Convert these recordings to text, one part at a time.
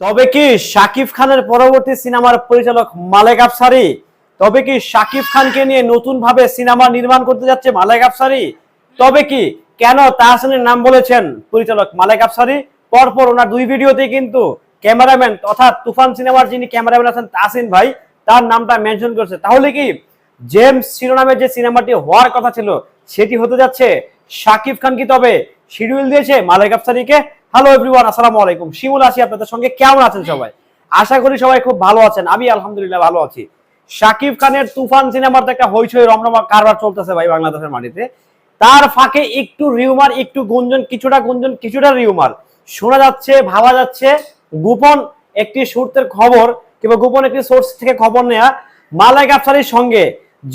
তবে কি শাকিব খানের পরবর্তী সিনেমার পরিচালক মালেক আফসারি? তবে কি শাকিব খানকে নিয়ে নতুন ভাবে সিনেমা নির্মাণ করতে যাচ্ছে মালেক আফসারি? তবে কি কেন তাহসানের নাম বলেছেন পরিচালক মালেক আফসারি? পরপর ওনার দুই ভিডিওতে কিন্তু ক্যামেরাম্যান অর্থাৎ তুফান সিনেমার যিনি ক্যামেরাম্যান আছেন তাহসিন ভাই, তার নামটা মেনশন করেছে। তাহলে কি জেমস শিরোনামের যে সিনেমাটি হওয়ার কথা ছিল, সেটি হতে যাচ্ছে শাকিব খান কি তবে শিডিউল দিয়েছে মালেক আফসারিকে? হ্যালো এভরিওয়ান আসসালামু আলাইকুম। শিমুল আছি, আপনাদের সঙ্গে। কেমন আছেন সবাই? আশা করি সবাই খুব ভালো আছেন। আমি আলহামদুলিল্লাহ ভালো আছি। শাকিব খানের তুফান সিনেমার তো একটা হইচই, রমরমা কারবার চলতেছে ভাই বাংলাদেশের মাটিতে। তার ফাঁকে একটু রিউমার একটু গুঞ্জন, কিছুটা গুঞ্জন, কিছুটা রিউমার শোনা যাচ্ছে, ভাবা যাচ্ছে, গোপন একটি সূত্রের খবর কিংবা গোপন একটি সোর্স থেকে খবর নেয়া মালাইক আফসারির সঙ্গে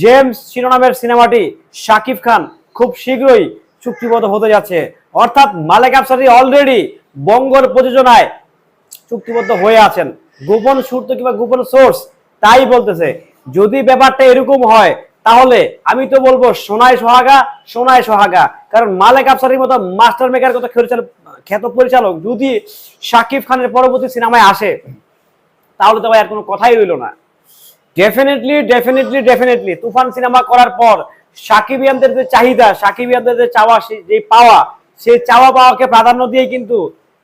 জেমস শিরোনামের সিনেমাটি শাকিব খান খুব শীঘ্রই চুক্তিবদ্ধ হতে যাচ্ছে। অর্থাৎ মালেক আফসারি অলরেডি বঙ্গর প্রযোজনায় চুক্তিবদ্ধ হয়ে আছেন। গোপন সূত্র কিংবা গোপন সোর্স তাই বলতেছে, যদি ব্যাপারটা এরকম হয়, তাহলে আমি তো বলব সোনায় সোহাগা সোনায় সোহাগা। কারণ মালেক আফসারির মতো মাস্টার মেকার কত খ্যাত পরিচালক যদি শাকিব খানের পরবর্তী সিনেমায় আসে, তাহলে তো ভাই আর কোনো কথাই রইল না। Definitely definitely definitely Toofan cinema করার পর সাকিবিয়ানদের যে চাহিদা সাকিবিয়ানদের যে চাওয়া যে পাওয়া সেই চাওয়া পাওয়াকে প্রাধান্য দিয়ে কিন্তু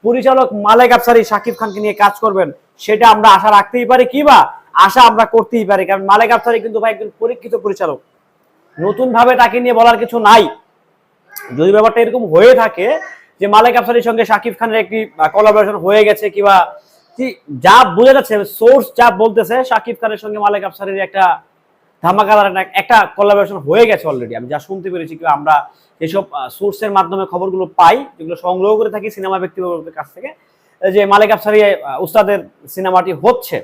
পরিচালক মালেক আফসারি শাকিব খানকে নিয়ে কাজ করবেন, সেটা আমরা আশা রাখতেই পারি কিবা আশা আমরা করতেই পারি, কারণ মালেক আফসারি কিন্তু ভাই একজন পরীক্ষিত পরিচালক। নতুন ভাবে তাকে নিয়ে বলার কিছু নাই। যদি ব্যাপারটা এরকম হয়ে থাকে যে মালেক আফসারির সঙ্গে শাকিব খানের একটি কোলাবোরেশন হয়ে গেছে কিংবা কি যা বোঝা যাচ্ছে সোর্স যা বলতেছে শাকিব খানের সঙ্গে মালেক আফসারির একটা ধামাকাদার একটা- কোলাবোরেশন হয়ে গেছে অলরেডি আমি যা শুনতে পেরেছি কিংবা আমরা এসব সোর্সের মাধ্যমে খবরগুলো পাই, যেগুলো সংগ্রহ করে থাকি সিনেমা ব্যক্তিবর্গের কাছ থেকে। যে মালেক আফসারি উস্তাদের সিনেমাটি হচ্ছে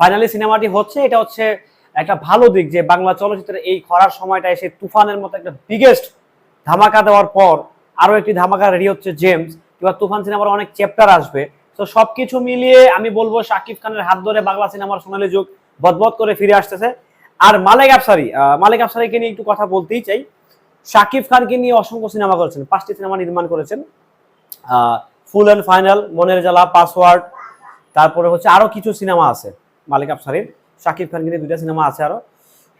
ফাইনালি সিনেমাটি হচ্ছে, এটা হচ্ছে একটা ভালো দিক যে বাংলা চলচ্চিত্রের এই খরার সময়টা এসে তুফানের মতো একটা বিগেস্ট ধামাকা দেওয়ার পর আরও একটি ধামাকা রেডি হচ্ছে জেমস। কিংবা তুফান সিনেমার অনেক চ্যাপ্টার আসবে। তো সব কিছু মিলিয়ে আমি বলব শাকিব খানের হাত ধরে বাংলা সিনেমার সোনালী যুগ বদবদ করে ফিরে আসতেছে। আর মালেক আফসারি মালেক আফসারিকে নিয়ে একটু কথা বলতেই চাই। শাকিব খানকে নিয়ে অসংখ্য সিনেমা করেছেন, পাঁচটি সিনেমা নির্মাণ করেছেন। ফুল অ্যান্ড ফাইনাল, মনের জ্বালা, পাসওয়ার্ড, তারপরে হচ্ছে আরও কিছু সিনেমা আছে মালিক আফসারির। শাকিব খানকে নিয়ে দুইটা সিনেমা আছে আরও।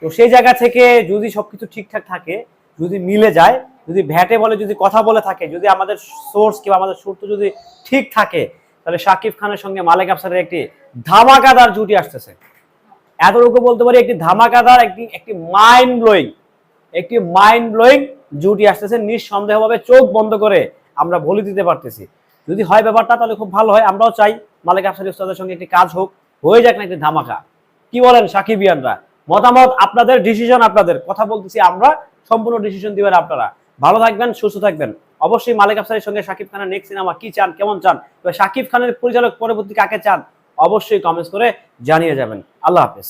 তো সেই জায়গা থেকে যদি সবকিছু ঠিকঠাক থাকে, যদি মিলে যায়, যদি ভ্যাটে বলে, যদি কথা বলে থাকে, যদি আমাদের সোর্স কিংবা আমাদের সূত্র যদি ঠিক থাকে, তাহলে শাকিব খানের সঙ্গে মালিক আফসারের একটি ধামাকাদার জুটি আসতেছে। এতটুকু বলতে পারি, একটি ধামাকাদার, একটি একটি মাইন্ড ব্লোয়িং একটি মাইন্ড ব্লোয়িং জুটি আসতেছে নিঃসন্দেহভাবে চোখ বন্ধ করে আমরা বলে দিতে পারতেছি। যদি হয় ব্যাপারটা তাহলে খুব ভালো হয়, আমরাও চাই মালিক আফসারি উস্তাদের সঙ্গে একটি কাজ হোক, হয়ে যাক না একটি ধামাকা। কি বলেন সাকিবিয়ানরা? মতামত আপনাদের ডিসিশন আপনাদের, কথা বলতেছি আমরা, সম্পূর্ণ ডিসিশন দিবেন আপনারা। ভালো থাকবেন, সুস্থ থাকবেন। অবশ্যই মালিক আফসারির সঙ্গে শাকিব খানের নেক্সট সিনেমা কি চান, কেমন চান? বা শাকিব খানের পরিচালক পরবর্তী কাকে চান? অবশ্যই কমেন্টস করে জানিয়ে যাবেন। আল্লাহ হাফেজ।